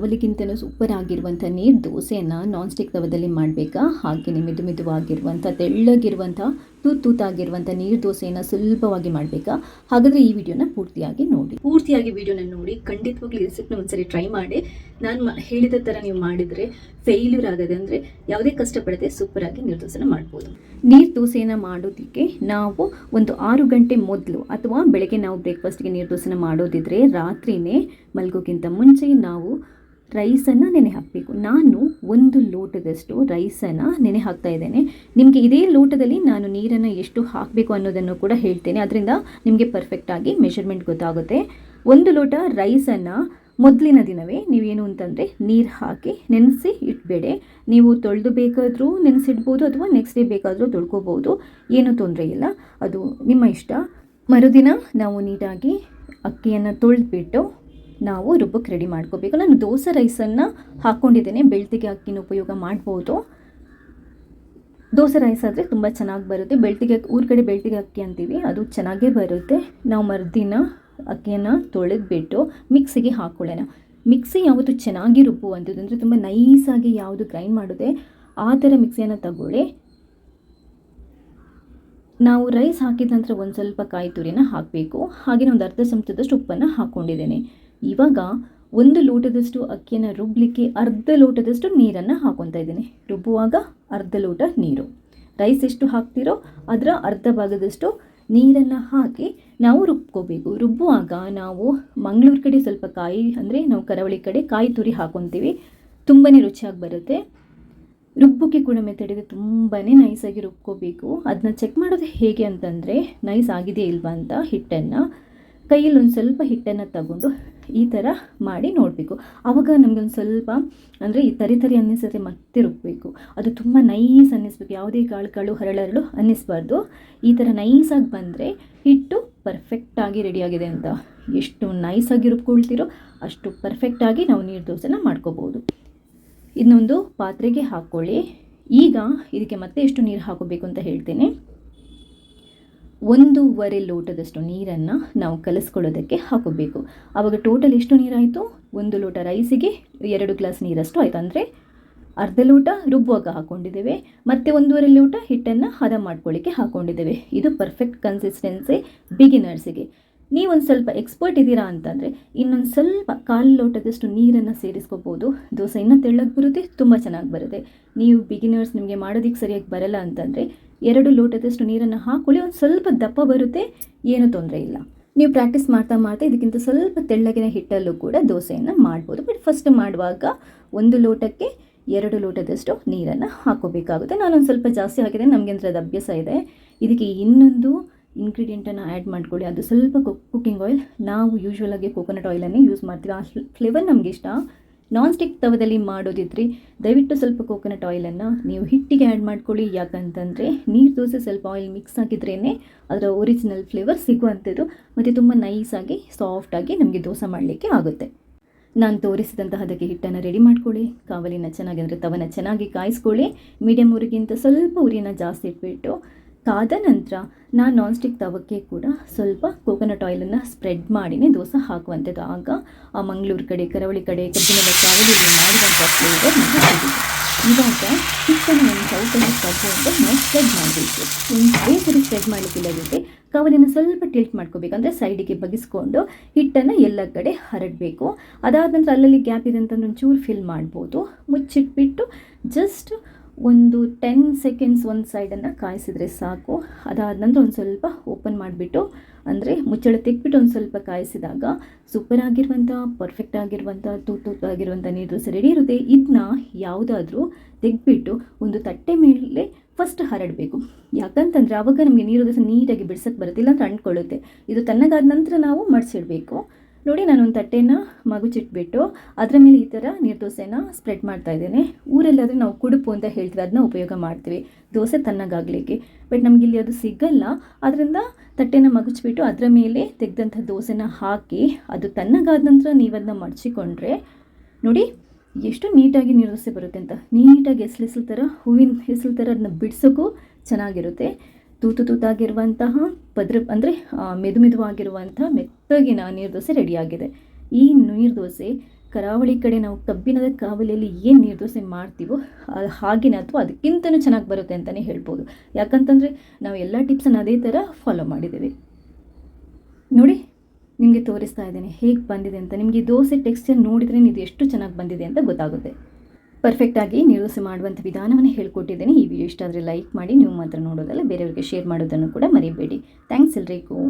ಯಾವಲಿಗಿಂತಲೂ super ಆಗಿರುವಂಥ ನೀರು ದೋಸೆಯನ್ನು ನಾನ್ ಸ್ಟಿಕ್ ತವದಲ್ಲಿ ಮಾಡಬೇಕಾ? ಹಾಗೆಯೇ ಮಿದು ಮಿದುವಾಗಿರುವಂಥ ತೆಳ್ಳಗಿರುವಂಥ ತೂತ್ ತೂತಾಗಿರುವಂಥ ನೀರು ದೋಸೆಯನ್ನು ಸುಲಭವಾಗಿ ಮಾಡಬೇಕಾ? ಹಾಗಾದರೆ ಈ ವಿಡಿಯೋನ ಪೂರ್ತಿಯಾಗಿ ನೋಡಿ. ಪೂರ್ತಿಯಾಗಿ ವಿಡಿಯೋನ ನೋಡಿ. ಖಂಡಿತವಾಗ್ಲೂ ರೆಸಿಪ್ನ ಒಂದ್ಸರಿ ಟ್ರೈ ಮಾಡಿ. ನಾನು ಹೇಳಿದ ಥರ ನೀವು ಮಾಡಿದರೆ ಫೇಲ್ಯೂರ್ ಆಗದೆ ಅಂದರೆ ಯಾವುದೇ ಕಷ್ಟಪಡದೆ ಸೂಪರಾಗಿ ನೀರು ದೋಸೆನ ಮಾಡ್ಬೋದು. ನೀರು ದೋಸೆಯನ್ನು ಮಾಡೋದಕ್ಕೆ ನಾವು ಒಂದು ಆರು ಗಂಟೆ ಮೊದಲು ಅಥವಾ ಬೆಳಗ್ಗೆ ನಾವು ಬ್ರೇಕ್ಫಾಸ್ಟ್ಗೆ ನೀರು ದೋಸೆನ ಮಾಡೋದಿದ್ರೆ ರಾತ್ರಿನೇ ಮಲಗೋಕ್ಕಿಂತ ಮುಂಚೆ ನಾವು ರೈಸನ್ನು ನೆನೆ ಹಾಕಬೇಕು ನಾನು ಒಂದು ಲೋಟದಷ್ಟು ರೈಸನ್ನು ನೆನೆ ಹಾಕ್ತಾ ಇದ್ದೇನೆ. ನಿಮಗೆ ಇದೇ ಲೋಟದಲ್ಲಿ ನಾನು ನೀರನ್ನು ಎಷ್ಟು ಹಾಕಬೇಕು ಅನ್ನೋದನ್ನು ಕೂಡ ಹೇಳ್ತೇನೆ. ಅದರಿಂದ ನಿಮಗೆ ಪರ್ಫೆಕ್ಟಾಗಿ ಮೆಷರ್ಮೆಂಟ್ ಗೊತ್ತಾಗುತ್ತೆ. ಒಂದು ಲೋಟ ರೈಸನ್ನು ಮೊದಲಿನ ದಿನವೇ ನೀವೇನು ಅಂತಂದರೆ ನೀರು ಹಾಕಿ ನೆನೆಸಿ ಇಟ್ಬೇಡಿ. ನೀವು ತೊಳೆದು ಬೇಕಾದರೂ ನೆನೆಸಿಡ್ಬೋದು ಅಥವಾ ನೆಕ್ಸ್ಟ್ ಡೇ ಬೇಕಾದರೂ ತೊಳ್ಕೊಬೋದು. ಏನೂ ತೊಂದರೆ ಇಲ್ಲ. ಅದು ನಿಮ್ಮ ಇಷ್ಟ. ಮರುದಿನ ನಾವು ನೀಟಾಗಿ ಅಕ್ಕಿಯನ್ನು ತೊಳೆದ್ಬಿಟ್ಟು ನಾವು ರುಬ್ಬಕ್ಕೆ ರೆಡಿ ಮಾಡ್ಕೋಬೇಕು. ನಾನು ದೋಸೆ ರೈಸನ್ನು ಹಾಕ್ಕೊಂಡಿದ್ದೇನೆ ಬೆಳ್ತಿಗೆ ಅಕ್ಕಿನ ಉಪಯೋಗ ಮಾಡ್ಬೋದು. ದೋಸೆ ರೈಸ್ ಆದರೆ ತುಂಬ ಚೆನ್ನಾಗಿ ಬರುತ್ತೆ. ಬೆಳ್ತಿಗೆ ಊರ ಕಡೆ ಬೆಳ್ತಿಗೆ ಅಕ್ಕಿ ಅಂತೀವಿ, ಅದು ಚೆನ್ನಾಗೇ ಬರುತ್ತೆ. ನಾವು ಮರುದಿನ ಅಕ್ಕಿಯನ್ನು ತೊಳೆದ್ಬಿಟ್ಟು ಮಿಕ್ಸಿಗೆ ಹಾಕ್ಕೊಳ್ಳೋಣ ಮಿಕ್ಸಿ ಯಾವತ್ತು ಚೆನ್ನಾಗಿ ರುಬ್ಬುವಂಥದ್ದು ಅಂದರೆ ತುಂಬ ನೈಸಾಗಿ ಯಾವುದು ಗ್ರೈಂಡ್ ಮಾಡೋದೆ, ಆ ಥರ ಮಿಕ್ಸಿಯನ್ನು ತಗೊಳ್ಳಿ. ನಾವು ರೈಸ್ ಹಾಕಿದ ನಂತರ ಒಂದು ಸ್ವಲ್ಪ ಕಾಯಿ ತುರಿನ ಹಾಕಬೇಕು. ಹಾಗೆ ಒಂದು ಅರ್ಧ ಚಮಚದಷ್ಟು ಉಪ್ಪನ್ನು ಹಾಕ್ಕೊಂಡಿದ್ದೇನೆ ಇವಾಗ ಒಂದು ಲೋಟದಷ್ಟು ಅಕ್ಕಿಯನ್ನು ರುಬ್ಬಲಿಕ್ಕೆ ಅರ್ಧ ಲೋಟದಷ್ಟು ನೀರನ್ನು ಹಾಕೊತಾ ಇದ್ದೀನಿ. ರುಬ್ಬುವಾಗ ಅರ್ಧ ಲೋಟ ನೀರು. ರೈಸ್ ಎಷ್ಟು ಹಾಕ್ತಿರೋ ಅದರ ಅರ್ಧ ಭಾಗದಷ್ಟು ನೀರನ್ನು ಹಾಕಿ ನಾವು ರುಬ್ಕೋಬೇಕು. ರುಬ್ಬುವಾಗ ನಾವು ಮಂಗಳೂರು ಕಡೆ ಸ್ವಲ್ಪ ಕಾಯಿ ಅಂದರೆ ನಾವು ಕರಾವಳಿ ಕಡೆ ಕಾಯಿ ತುರಿ ಹಾಕೊತೀವಿ. ತುಂಬಾ ರುಚಿಯಾಗಿ ಬರುತ್ತೆ. ರುಬ್ಬಕ್ಕೆ ಕೂಡ ಮೆಥಡ್ ಇದೆ ತುಂಬಾ ನೈಸಾಗಿ ರುಬ್ಕೋಬೇಕು. ಅದನ್ನ ಚೆಕ್ ಮಾಡೋದು ಹೇಗೆ ಅಂತಂದರೆ, ನೈಸ್ ಆಗಿದೆಯಾ ಇಲ್ವಾ ಅಂತ ಹಿಟ್ಟನ್ನು ಕೈಯಲ್ಲಿ ಒಂದು ಸ್ವಲ್ಪ ಹಿಟ್ಟನ್ನು ತಗೊಂಡು ಈ ಥರ ಮಾಡಿ ನೋಡಬೇಕು. ಆವಾಗ ನಮಗೆ ಒಂದು ಸ್ವಲ್ಪ ಅಂದರೆ ಈ ತರಿ ತರಿ ಅನ್ನಿಸುತ್ತೆ ಮತ್ತೆ ರುಬ್ಬಬೇಕು ಅದು ತುಂಬ ನೈಸ್ ಅನ್ನಿಸ್ಬೇಕು. ಯಾವುದೇ ಕಾಳು ಕಾಳು ಹರಳರಳು ಅನ್ನಿಸ್ಬಾರ್ದು. ಈ ಥರ ನೈಸಾಗಿ ಬಂದರೆ ಹಿಟ್ಟು ಪರ್ಫೆಕ್ಟಾಗಿ ರೆಡಿಯಾಗಿದೆ ಅಂತ. ಎಷ್ಟು ನೈಸಾಗಿ ರುಬ್ಕೊಳ್ತೀರೋ ಅಷ್ಟು ಪರ್ಫೆಕ್ಟಾಗಿ ನಾವು ನೀರು ದೋಸೆನ ಮಾಡ್ಕೋಬೋದು. ಇನ್ನೊಂದು ಪಾತ್ರೆಗೆ ಹಾಕ್ಕೊಳ್ಳಿ ಈಗ ಇದಕ್ಕೆ ಮತ್ತೆ ಎಷ್ಟು ನೀರು ಹಾಕೋಬೇಕು ಅಂತ ಹೇಳ್ತೇನೆ. ಒಂದೂವರೆ ಲೋಟದಷ್ಟು ನೀರನ್ನು ನಾವು ಕಲಿಸ್ಕೊಳ್ಳೋದಕ್ಕೆ ಹಾಕೋಬೇಕು. ಆವಾಗ ಟೋಟಲ್ ಎಷ್ಟು ನೀರಾಯಿತು? ಒಂದು ಲೋಟ ರೈಸಿಗೆ ಎರಡು ಗ್ಲಾಸ್ ನೀರಷ್ಟು ಆಯಿತು. ಅಂದರೆ ಅರ್ಧ ಲೋಟ ರುಬ್ಬುವಾಗ ಹಾಕ್ಕೊಂಡಿದ್ದೇವೆ ಮತ್ತು ಒಂದೂವರೆ ಲೋಟ ಹಿಟ್ಟನ್ನು ಹದ ಮಾಡ್ಕೊಳ್ಳಿಕ್ಕೆ ಹಾಕ್ಕೊಂಡಿದ್ದೇವೆ ಇದು ಪರ್ಫೆಕ್ಟ್ ಕನ್ಸಿಸ್ಟೆನ್ಸಿ ಬಿಗಿನರ್ಸಿಗೆ ನೀವೊಂದು ಸ್ವಲ್ಪ ಎಕ್ಸ್ಪರ್ಟ್ ಇದ್ದೀರಾ ಅಂತಂದರೆ ಇನ್ನೊಂದು ಸ್ವಲ್ಪ ಕಾಲು ಲೋಟದಷ್ಟು ನೀರನ್ನು ಸೇರಿಸ್ಕೋಬೋದು. ದೋಸೆ ಇನ್ನೂ ತೆಳ್ಳಗೆ ಬರುತ್ತೆ, ತುಂಬ ಚೆನ್ನಾಗಿ ಬರುತ್ತೆ. ನೀವು ಬಿಗಿನರ್ಸ್ ನಿಮಗೆ ಮಾಡೋದಕ್ಕೆ ಸರಿಯಾಗಿ ಬರಲ್ಲ ಅಂತಂದರೆ ಎರಡು ಲೋಟದಷ್ಟು ನೀರನ್ನು ಹಾಕೊಳ್ಳಿ, ಒಂದು ಸ್ವಲ್ಪ ದಪ್ಪ ಬರುತ್ತೆ, ಏನೂ ತೊಂದರೆ ಇಲ್ಲ. ನೀವು ಪ್ರಾಕ್ಟೀಸ್ ಮಾಡ್ತಾ ಮಾಡ್ತಾ ಇದಕ್ಕಿಂತ ಸ್ವಲ್ಪ ತೆಳ್ಳಗಿನ ಹಿಟ್ಟಲ್ಲೂ ಕೂಡ ದೋಸೆಯನ್ನು ಮಾಡ್ಬೋದು. ಬಟ್ ಫಸ್ಟ್ ಮಾಡುವಾಗ ಒಂದು ಲೋಟಕ್ಕೆ ಎರಡು ಲೋಟದಷ್ಟು ನೀರನ್ನು ಹಾಕೋಬೇಕಾಗುತ್ತೆ. ನಾನೊಂದು ಸ್ವಲ್ಪ ಜಾಸ್ತಿ ಹಾಕಿದೆ ನಮಗೆ ಅಂದರೆ ಅದು ಅಭ್ಯಾಸ ಇದೆ. ಇದಕ್ಕೆ ಇನ್ನೊಂದು ಇಂಗ್ರೀಡಿಯೆಂಟನ್ನು ಆ್ಯಡ್ ಮಾಡ್ಕೊಳ್ಳಿ. ಅದು ಸ್ವಲ್ಪ ಕುಕ್ಕಿಂಗ್ ಆಯಿಲ್ ನಾವು ಯೂಶ್ವಲಾಗಿ ಕೋಕೋನಟ್ ಆಯಿಲನ್ನೇ ಯೂಸ್ ಮಾಡ್ತೀವಿ. ಆ ಫ್ಲೇವರ್ ನಮಗೆ ಇಷ್ಟ. ನಾನ್ ಸ್ಟಿಕ್ ತವದಲ್ಲಿ ಮಾಡೋದಿದ್ರೆ ದಯವಿಟ್ಟು ಸ್ವಲ್ಪ ಕೋಕೋನಟ್ ಆಯಿಲನ್ನು ನೀವು ಹಿಟ್ಟಿಗೆ ಆ್ಯಡ್ ಮಾಡ್ಕೊಳ್ಳಿ. ಯಾಕಂತಂದರೆ ನೀರು ದೋಸೆ ಸ್ವಲ್ಪ ಆಯಿಲ್ ಮಿಕ್ಸ್ ಹಾಕಿದ್ರೇ ಅದರ ಒರಿಜಿನಲ್ ಫ್ಲೇವರ್ ಸಿಗುವಂಥದ್ದು. ಮತ್ತು ತುಂಬ ನೈಸಾಗಿ ಸಾಫ್ಟಾಗಿ ನಮಗೆ ದೋಸೆ ಮಾಡಲಿಕ್ಕೆ ಆಗುತ್ತೆ. ನಾನು ತೋರಿಸಿದಂತಹ ಅದಕ್ಕೆ ಹಿಟ್ಟನ್ನು ರೆಡಿ ಮಾಡ್ಕೊಳ್ಳಿ. ಕಾವಲಿನ ಚೆನ್ನಾಗಿ ಅಂದರೆ ತವನ ಚೆನ್ನಾಗಿ ಕಾಯಿಸ್ಕೊಳ್ಳಿ. ಮೀಡಿಯಮ್ ಉರಿಗಿಂತ ಸ್ವಲ್ಪ ಉರಿನ ಜಾಸ್ತಿ ಇಟ್ಬಿಟ್ಟು ಕಾದ ನಂತರ ನಾನು ನಾನ್ ಸ್ಟಿಕ್ ತವಕ್ಕೆ ಕೂಡ ಸ್ವಲ್ಪ ಕೋಕೋನಟ್ ಆಯಿಲನ್ನು ಸ್ಪ್ರೆಡ್ ಮಾಡಿನೇ ದೋಸೆ ಹಾಕುವಂಥದ್ದು. ಆಗ ಆ ಮಂಗಳೂರು ಕಡೆ, ಕರಾವಳಿ ಕಡೆ ಕಬ್ಬಿನ ಕಾವಲಿಯಲ್ಲಿ ಮಾಡುವಂಥ ಫ್ಲೇವರ್ ನಮಗೆ ಇವಾಗ ಚಿಕ್ಕನ ಒಂದು ಚೌಕನ್ನು ತಗೊಂಡು ನಾವು ಸ್ಪ್ರೆಡ್ ಮಾಡಬೇಕು. ಒಂದು ಬೇಸರಿ ಸ್ಪ್ರೆಡ್ ಮಾಡಲಿಕ್ಕಿಲ್ಲದಿದ್ದರೆ ಕವಲಿನ ಸ್ವಲ್ಪ ಟಿಲ್ಟ್ ಮಾಡ್ಕೋಬೇಕು ಅಂದರೆ ಸೈಡಿಗೆ ಬಗಿಸ್ಕೊಂಡು ಹಿಟ್ಟನ್ನು ಎಲ್ಲ ಕಡೆ ಹರಡಬೇಕು. ಅದಾದ ನಂತರ ಅಲ್ಲಲ್ಲಿ ಗ್ಯಾಪ್ ಇದೆ ಅಂತಂದ್ರೆ ಒಂಚೂರು ಫಿಲ್ ಮಾಡ್ಬೋದು. ಮುಚ್ಚಿಟ್ಬಿಟ್ಟು ಜಸ್ಟ್ ಒಂದು ಟೆನ್ ಸೆಕೆಂಡ್ಸ್ ಒಂದು ಸೈಡನ್ನು ಕಾಯಿಸಿದ್ರೆ ಸಾಕು. ಅದಾದ ನಂತರ ಒಂದು ಸ್ವಲ್ಪ ಓಪನ್ ಮಾಡಿಬಿಟ್ಟು, ಅಂದರೆ ಮುಚ್ಚಳ ತೆಗ್ಬಿಟ್ಟು ಒಂದು ಸ್ವಲ್ಪ ಕಾಯಿಸಿದಾಗ ಸೂಪರ್ ಆಗಿರುವಂಥ ಪರ್ಫೆಕ್ಟ್ ಆಗಿರುವಂಥ ತೂತು ಆಗಿರುವಂಥ ನೀರು ದೋಸೆ ರೆಡಿ ಇರುತ್ತೆ. ಇದನ್ನ ಯಾವುದಾದ್ರೂ ತೆಗ್ಬಿಟ್ಟು ಒಂದು ತಟ್ಟೆ ಮೇಲೆ ಫಸ್ಟ್ ಹರಡಬೇಕು. ಯಾಕಂತಂದರೆ ಆವಾಗ ನಮಗೆ ನೀರು ದೋಸೆ ನೀಟಾಗಿ ಬಿಡ್ಸೋಕ್ಕೆ ಬರುತ್ತೆ ಇಲ್ಲಾಂದ್ರೆ ಅಂಟ್ಕೊಳ್ಳುತ್ತೆ ಇದು ತಣ್ಣಗಾದ ನಂತರ ನಾವು ಮಡಿಸಿಡಬೇಕು. ನೋಡಿ ನಾನು ಒಂದು ತಟ್ಟೆನ ಮಗುಚಿಟ್ಬಿಟ್ಟು ಅದರ ಮೇಲೆ ಈ ಥರ ನೀರು ದೋಸೆನ ಸ್ಪ್ರೆಡ್ ಮಾಡ್ತಾ ಇದ್ದೇನೆ. ಊರಲ್ಲಾದರೆ ನಾವು ಕುಡುಪು ಅಂತ ಹೇಳ್ತೀವಿ ಅದನ್ನ ಉಪಯೋಗ ಮಾಡ್ತೀವಿ. ದೋಸೆ ತಣ್ಣಗಾಗಲಿಕ್ಕೆ. ಬಟ್ ನಮಗೆ ಇಲ್ಲಿ ಅದು ಸಿಗಲ್ಲ. ಅದರಿಂದ ತಟ್ಟೆನ ಮಗುಚ್ಬಿಟ್ಟು ಅದರ ಮೇಲೆ ತೆಗೆದಂಥ ದೋಸೆನ ಹಾಕಿ, ಅದು ತಣ್ಣಗಾದ ನಂತರ ನೀವು ಅದನ್ನ ಮಡಚಿಕೊಂಡ್ರೆ, ನೋಡಿ ಎಷ್ಟು ನೀಟಾಗಿ ನೀರು ದೋಸೆ ಬರುತ್ತೆ ಅಂತ. ನೀಟಾಗಿ ಹೆಸ್ಲೆಸ್ಲು ಥರ ಹೂವಿನ ಹೆಸಲು ಥರ ಅದನ್ನ ಬಿಡಿಸೋಕ್ಕೂ ಚೆನ್ನಾಗಿರುತ್ತೆ. ತೂತು ತೂತಾಗಿರುವಂತಹ ಪದ್ರ, ಅಂದರೆ ಮೆದು ಮೆದುವಾಗಿರುವಂಥ ಮೆತ್ತಗಿನ ನೀರು ದೋಸೆ ರೆಡಿಯಾಗಿದೆ. ಈ ನೀರು ದೋಸೆ ಕರಾವಳಿ ಕಡೆ ನಾವು ಕಬ್ಬಿನದ ಕಾವಲಿಯಲ್ಲಿ ಏನು ನೀರುದೋಸೆ ಮಾಡ್ತೀವೋ, ಅದು ಹಾಗೆಯೇ ಅಥವಾ ಅದಕ್ಕಿಂತಲೂ ಚೆನ್ನಾಗಿ ಬರುತ್ತೆ ಅಂತಲೇ ಹೇಳ್ಬೋದು. ಯಾಕಂತಂದರೆ, ನಾವು ಎಲ್ಲ ಟಿಪ್ಸನ್ನು ಅದೇ ಥರ ಫಾಲೋ ಮಾಡಿದ್ದೇವೆ. ನೋಡಿ, ನಿಮಗೆ ತೋರಿಸ್ತಾ ಇದ್ದೇನೆ ಹೇಗೆ ಬಂದಿದೆ ಅಂತ. ನಿಮಗೆ ದೋಸೆ ಟೆಕ್ಸ್ಚರ್ ನೋಡಿದರೆ ಇದು ಎಷ್ಟು ಚೆನ್ನಾಗಿ ಬಂದಿದೆ ಅಂತ ಗೊತ್ತಾಗುತ್ತೆ. ಪರ್ಫೆಕ್ಟಾಗಿ ನೀರುದೋಸೆ ಮಾಡುವಂಥ ವಿಧಾನವನ್ನು ಹೇಳ್ಕೊಟ್ಟಿದ್ದೇನೆ. ಈ ವಿಡಿಯೋ ಇಷ್ಟ ಆದರೆ ಲೈಕ್ ಮಾಡಿ, ನೀವು ಮಾತ್ರ ನೋಡೋದಲ್ಲ, ಬೇರೆಯವರಿಗೆ ಶೇರ್ ಮಾಡೋದನ್ನು ಕೂಡ ಮರಿಬೇಡಿ. ಥ್ಯಾಂಕ್ಸ್ ಎಲ್ರಿಗೂ.